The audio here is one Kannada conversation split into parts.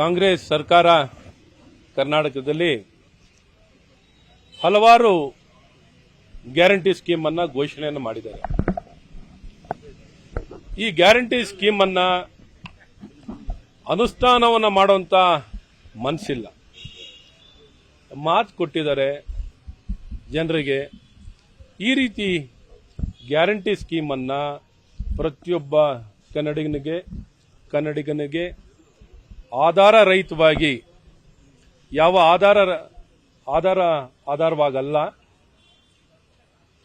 ಕಾಂಗ್ರೆಸ್ ಸರ್ಕಾರ ಕರ್ನಾಟಕದಲ್ಲಿ ಹಲವಾರು ಗ್ಯಾರಂಟಿ ಸ್ಕೀಮ್ ಅನ್ನ ಘೋಷಣೆಯನ್ನು ಮಾಡಿದ್ದಾರೆ. ಈ ಗ್ಯಾರಂಟಿ ಸ್ಕೀಮ್ ಅನ್ನ ಅನುಷ್ಠಾನವನ್ನ ಮಾಡುವಂತ ಮನಸ್ಸಿಲ್ಲ ಮಾತು ಕೊಟ್ಟಿದ್ದಾರೆ ಜನರಿಗೆ, ಈ ರೀತಿ ಗ್ಯಾರಂಟಿ ಸ್ಕೀಮ್ ಅನ್ನ ಪ್ರತಿಯೊಬ್ಬ ಕನ್ನಡಿಗನಿಗೆ ಕನ್ನಡಿಗನಿಗೆ ಆಧಾರ ರಹಿತವಾಗಿ ಯಾವ ಆಧಾರ ಆಧಾರ ಆಧಾರವಾಗಲ್ಲ.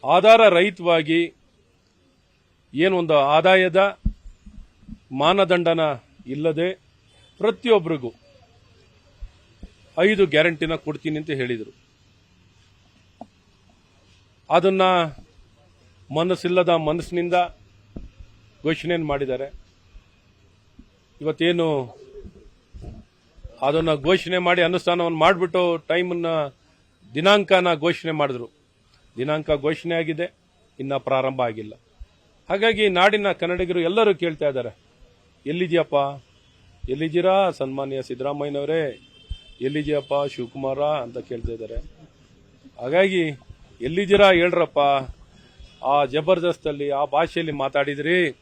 ಆಧಾರ ರಹಿತವಾಗಿ ಏನೊಂದು ಆದಾಯದ ಮಾನದಂಡನ ಇಲ್ಲದೆ ಪ್ರತಿಯೊಬ್ಬರಿಗೂ ಐದು ಗ್ಯಾರಂಟಿನ ಕೊಡ್ತೀನಿ ಅಂತ ಹೇಳಿದರು. ಅದನ್ನ ಮನಸ್ಸಿಲ್ಲದ ಮನಸ್ಸಿನಿಂದ ಘೋಷಣೆಯನ್ನು ಮಾಡಿದ್ದಾರೆ. ಇವತ್ತೇನು ಅದನ್ನ ಘೋಷಣೆ ಮಾಡಿ ಅನುಷ್ಠಾನವನ್ನು ಮಾಡಿಬಿಟ್ಟು ಟೈಮನ್ನು ದಿನಾಂಕನ ಘೋಷಣೆ ಮಾಡಿದ್ರು. ದಿನಾಂಕ ಘೋಷಣೆ ಆಗಿದೆ, ಇನ್ನ ಪ್ರಾರಂಭ ಆಗಿಲ್ಲ. ಹಾಗಾಗಿ ನಾಡಿನ ಕನ್ನಡಿಗರು ಎಲ್ಲರೂ ಕೇಳ್ತಾ ಇದ್ದಾರೆ, ಎಲ್ಲಿದ್ಯಪ್ಪ? ಎಲ್ಲಿದ್ದೀರಾ? ಸನ್ಮಾನ್ಯ ಸಿದ್ದರಾಮಯ್ಯನವರೇ ಎಲ್ಲಿದ್ಯಪ್ಪ ಶಿವಕುಮಾರ ಅಂತ ಕೇಳ್ತಾ ಇದ್ದಾರೆ. ಹಾಗಾಗಿ ಎಲ್ಲಿದ್ದೀರಾ ಹೇಳ್ರಪ್ಪ? ಆ ಜಬರ್ದಸ್ತಲ್ಲಿ ಆ ಭಾಷೆಯಲ್ಲಿ ಮಾತಾಡಿದ್ರಿ.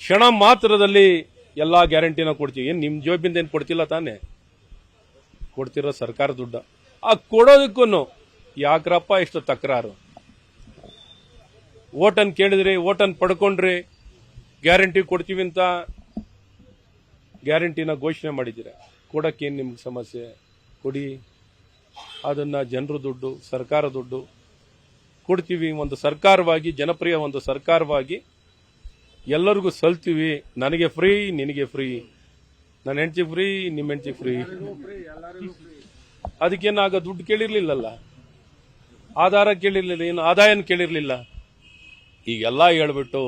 ಕ್ಷಣ ಮಾತ್ರದಲ್ಲಿ ಎಲ್ಲಾ ಗ್ಯಾರಂಟಿನ ಕೊಡ್ತೀವಿ. ಏನು ನಿಮ್ಮ ಜೋಬಿಂದ ಏನು ಕೊಡ್ತಿಲ್ಲ ತಾನೆ? ಕೊಡ್ತಿರೋ ಸರ್ಕಾರ ದುಡ್ಡ. ಆ ಕೊಡೋದಕ್ಕೂ ಯಾಕ್ರಪ್ಪ ಇಷ್ಟು ತಕರಾರು? ಓಟನ್ನು ಕೇಳಿದ್ರಿ ಓಟನ್ನು ಪಡ್ಕೊಂಡ್ರಿ, ಗ್ಯಾರಂಟಿ ಕೊಡ್ತೀವಿ ಅಂತ ಗ್ಯಾರಂಟಿನ ಘೋಷಣೆ ಮಾಡಿದ್ದೀರಾ. ಕೊಡೋಕ್ಕೇನು ನಿಮ್ಗೆ ಸಮಸ್ಯೆ? ಕೊಡಿ. ಅದನ್ನು ಜನರು ದುಡ್ಡು, ಸರ್ಕಾರ ದುಡ್ಡು. ಕೊಡ್ತೀವಿ ಒಂದು ಸರ್ಕಾರವಾಗಿ, ಜನಪ್ರಿಯ ಒಂದು ಸರ್ಕಾರವಾಗಿ ಎಲ್ಲರಿಗೂ ಸಲ್ತೀವಿ. ನನಗೆ ಫ್ರೀ ನಿನಗೆ ಫ್ರೀ ನನ್ನ ಹೆಂಡತಿ ಫ್ರೀ ನಿಮ್ಮ ಹೆಂಡತಿ ಫ್ರೀ ಅದಕ್ಕೇನಾಗ ದುಡ್ಡು ಕೇಳಿರ್ಲಿಲ್ಲಲ್ಲ? ಆಧಾರ ಕೇಳಿರ್ಲಿಲ್ಲ, ಏನು ಆದಾಯನ ಕೇಳಿರ್ಲಿಲ್ಲ? ಈಗೆಲ್ಲ ಹೇಳ್ಬಿಟ್ಟು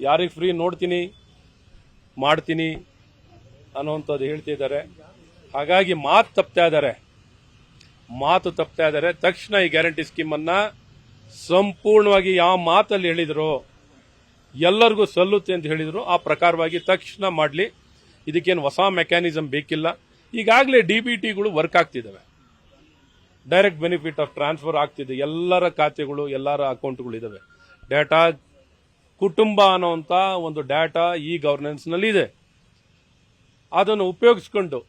ಯಾರಿಗೆ ಫ್ರೀ ನೋಡ್ತೀನಿ, ಮಾಡ್ತೀನಿ ಅನ್ನೋವಂಥದ್ದು ಹೇಳ್ತಿದ್ದಾರೆ ಹಾಗಾಗಿ ಮಾತು ತಪ್ತಾ ಇದ್ದಾರೆ. ಮಾತು ತಪ್ತಾ ಇದ್ದಾರೆ. ತಕ್ಷಣ ಈ ಗ್ಯಾರಂಟಿ ಸ್ಕೀಮನ್ನು ಸಂಪೂರ್ಣವಾಗಿ ಯಾವ ಮಾತಲ್ಲಿ ಹೇಳಿದ್ರು ಎಲ್ಲರಿಗೂ ಸಲ್ಲುತ್ತೆ ಅಂತ ಹೇಳಿದರು. ಆ ಪ್ರಕಾರವಾಗಿ ತಕ್ಷಣ ಮಾಡಲಿ. ಇದಕ್ಕೇನು ಹೊಸ ಮೆಕ್ಯಾನಿಸಮ್ ಬೇಕಿಲ್ಲ. ಈಗಾಗಲೇ ಡಿ ಬಿ ಟಿಗಳು ವರ್ಕ್ ಆಗ್ತಿದ್ದಾವೆ. ಡೈರೆಕ್ಟ್ ಬೆನಿಫಿಟ್ ಆಫ್ ಟ್ರಾನ್ಸ್ಫರ್ ಆಗ್ತಿದೆ. ಎಲ್ಲರ ಖಾತೆಗಳು, ಎಲ್ಲರ ಅಕೌಂಟ್ಗಳು ಇದ್ದಾವೆ. ಡೇಟಾ, ಕುಟುಂಬ ಅನ್ನೋಂಥ ಒಂದು ಡೇಟಾ ಈ ಗವರ್ನೆನ್ಸ್ನಲ್ಲಿ ಇದೆ ಅದನ್ನು ಉಪಯೋಗಿಸ್ಕೊಂಡು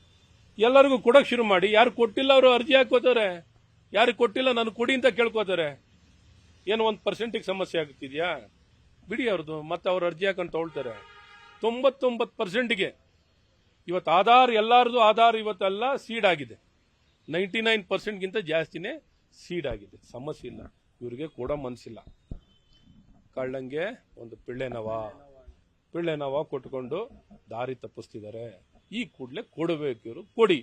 ಎಲ್ಲರಿಗೂ ಕೊಡೋಕೆ ಶುರು ಮಾಡಿ. ಯಾರು ಕೊಟ್ಟಿಲ್ಲ ಅವರು ಅರ್ಜಿ ಹಾಕೋತಾರೆ ಯಾರು ಕೊಟ್ಟಿಲ್ಲ ನಾನು ಕೊಡಿ ಅಂತ ಕೇಳ್ಕೋತಾರೆ. ಏನು ಒಂದು ಪರ್ಸೆಂಟಿಗೆ ಸಮಸ್ಯೆ ಆಗ್ತಿದ್ಯಾ? ಬಿಡಿ ಅವ್ರದ್ದು, ಮತ್ತೆ ಅವ್ರು ಅರ್ಜಿ ಹಾಕೊಂಡು ತೊಗೊಳ್ತಾರೆ. ತೊಂಬತ್ತೊಂಬತ್ತು ಪರ್ಸೆಂಟ್ಗೆ ಇವತ್ತು ಆಧಾರ್, ಎಲ್ಲರದು ಆಧಾರ್ ಇವತ್ತೆಲ್ಲ ಸೀಡ್ ಆಗಿದೆ. ನೈಂಟಿ ನೈನ್ ಪರ್ಸೆಂಟ್ಗಿಂತ ಜಾಸ್ತಿನೇ ಸೀಡ್ ಆಗಿದೆ. ಸಮಸ್ಯೆ ಇಲ್ಲ. ಇವರಿಗೆ ಕೂಡ ಮನಸ್ಸಿಲ್ಲ ಕಳ್ಳಂಗೆ ಒಂದು ಪಿಳ್ಳೆನವ ಪಿಳ್ಳೆನವ ಕೊಟ್ಕೊಂಡು ದಾರಿ ತಪ್ಪಿಸ್ತಿದ್ದಾರೆ. ಈ ಕೂಡಲೇ ಕೊಡಬೇಕು ಇವರು. ಕೊಡಿ.